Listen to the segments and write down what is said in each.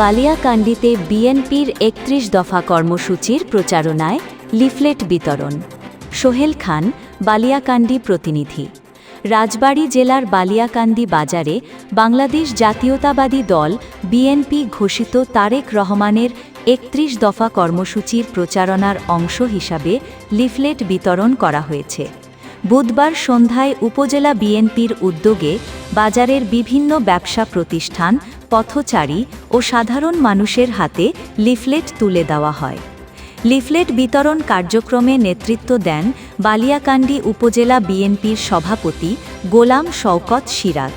বালিয়াকান্দিতে বিএনপির একত্রিশ দফা কর্মসূচির প্রচারণায় লিফলেট বিতরণ। সোহেল খান, বালিয়াকান্দি প্রতিনিধি। রাজবাড়ী জেলার বালিয়াকান্দি বাজারে বাংলাদেশ জাতীয়তাবাদী দল বিএনপি ঘোষিত তারেক রহমানের একত্রিশ দফা কর্মসূচির প্রচারণার অংশ হিসাবে লিফলেট বিতরণ করা হয়েছে। বুধবার সন্ধ্যায় উপজেলা বিএনপির উদ্যোগে বাজারের বিভিন্ন ব্যবসা প্রতিষ্ঠান, পথচারী ও সাধারণ মানুষের হাতে লিফলেট তুলে দেওয়া হয়। লিফলেট বিতরণ কার্যক্রমে নেতৃত্ব দেন বালিয়াকান্দি উপজেলা বিএনপির সভাপতি গোলাম শওকত সিরাজ।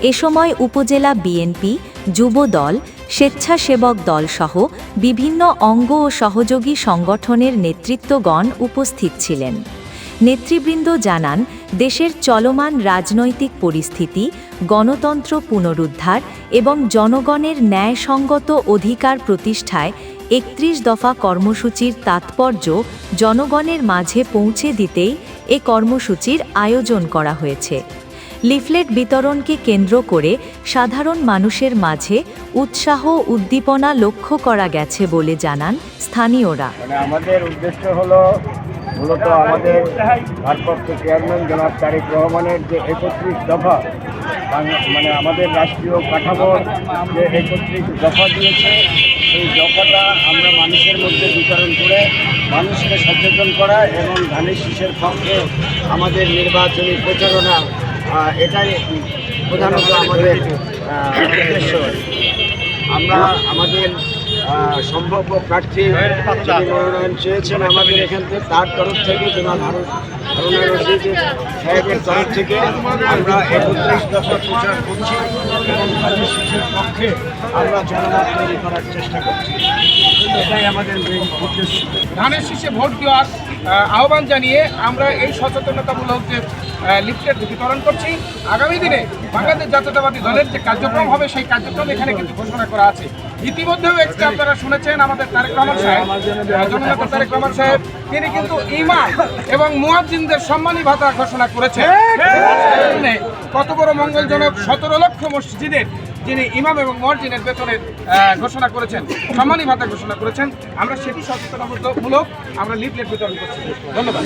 এ সময় উপজেলা বিএনপি, যুবদল, স্বেচ্ছাসেবক দলসহ বিভিন্ন অঙ্গ ও সহযোগী সংগঠনের নেতৃত্বগণ উপস্থিত ছিলেন। নেতৃবৃন্দ জানান, দেশের চলমান রাজনৈতিক পরিস্থিতি, গণতন্ত্র পুনরুদ্ধার এবং জনগণের ন্যায়সঙ্গত অধিকার প্রতিষ্ঠায় একত্রিশ দফা কর্মসূচির তাৎপর্য জনগণের মাঝে পৌঁছে দিতেই এ কর্মসূচির আয়োজন করা হয়েছে। লিফলেট বিতরণকে কেন্দ্র করে সাধারণ মানুষের মাঝে উৎসাহ উদ্দীপনা লক্ষ্য করা গেছে বলে জানান স্থানীয়রা। মানে আমাদের উদ্দেশ্য হলো মূলত আমাদের ভারপ্রাপ্ত চেয়ারম্যান জনাব তারেক রহমানের যে একত্রিশ দফা মানে আমাদের রাষ্ট্রীয় কাঠামোর যে একত্রিশ দফা দিয়েছে, সেই দফাটা আমরা মানুষের মধ্যে বিতরণ করে, মানুষকে সচেতন করা এবং ধানের শীষের পক্ষে আমাদের নির্বাচনী প্রচারণা এটাই প্রধানত আমাদের উদ্দেশ্য। আমরা আমাদের সম্ভাব্য প্রার্থী যিনি মনোনয়ন চেয়েছেন আমাদের এখান থেকে, তার তরফ থেকে, জনাব হারুন হারুন সাহেবের তরফ থেকে আমরা একত্রিশ দফা প্রচার করছি এবং শিশুর পক্ষে আমরা জনমত তৈরি করার চেষ্টা করছি। এটাই আমাদের মেইন উদ্দেশ্য। ধানের শীষে ভোট দেওয়ার আহ্বান জানিয়ে আমরা এই সচেতনতামূলক যে লিফলেট বিতরণ করছি। আগামী দিনে বাংলাদেশ জাতীয়তাবাদী দলের যে কার্যক্রম হবে, সেই কার্যক্রম এখানে কিন্তু ঘোষণা করা আছে। ইতিমধ্যেও এক্সট্রা আপনারা শুনেছেন আমাদের তারেক রহমান সাহেব তারেক রহমান সাহেব, তিনি কিন্তু ইমাম এবং মুয়াজ্জিনদের সম্মানী ভাতা ঘোষণা করেছেন। কত বড় মঙ্গলজনক সতেরো লক্ষ মসজিদের যিনি ইমাম এবং মসজিদের বেতনের ঘোষণা করেছেন, সম্মানী ভাতা ঘোষণা করেছেন। আমরা সেটি সচেতনতামূলক আমরা লিফলেট বিতরণ করছি। ধন্যবাদ।